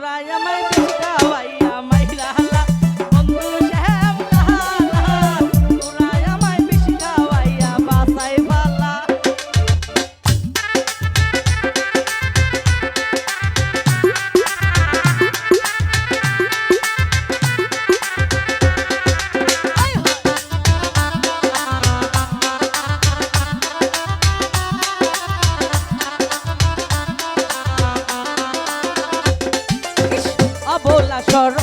তোরা আমায় দেখা corazón.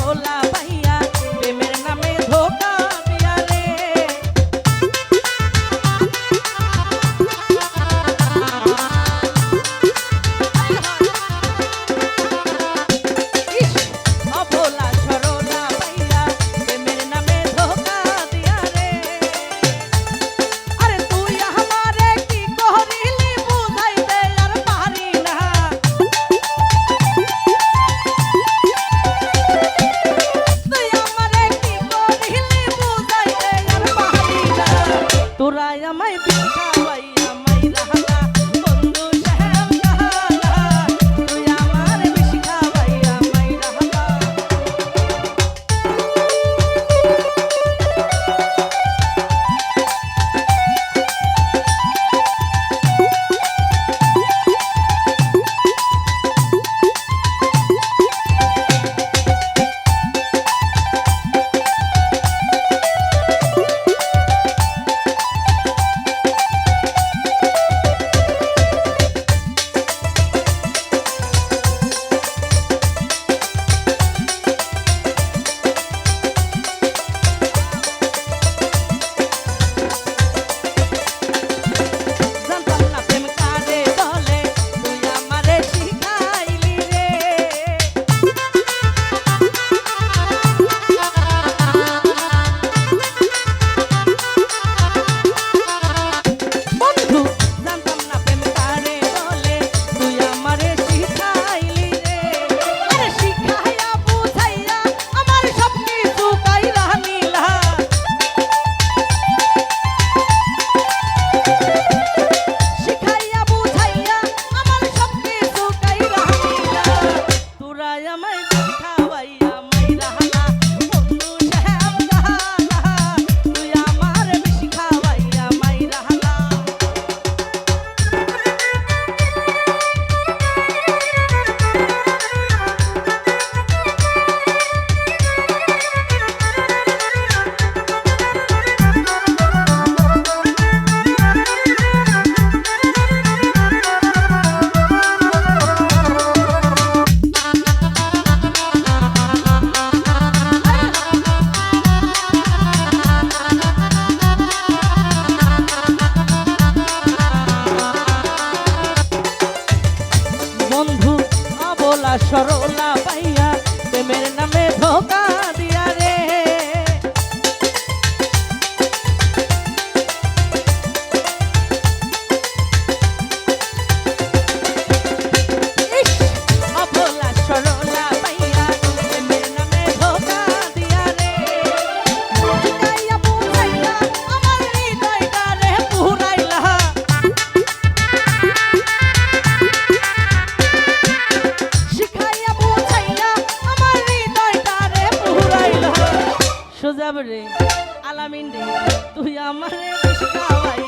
সোজা রে আলামিন রে তুই আমারে খাওয়াই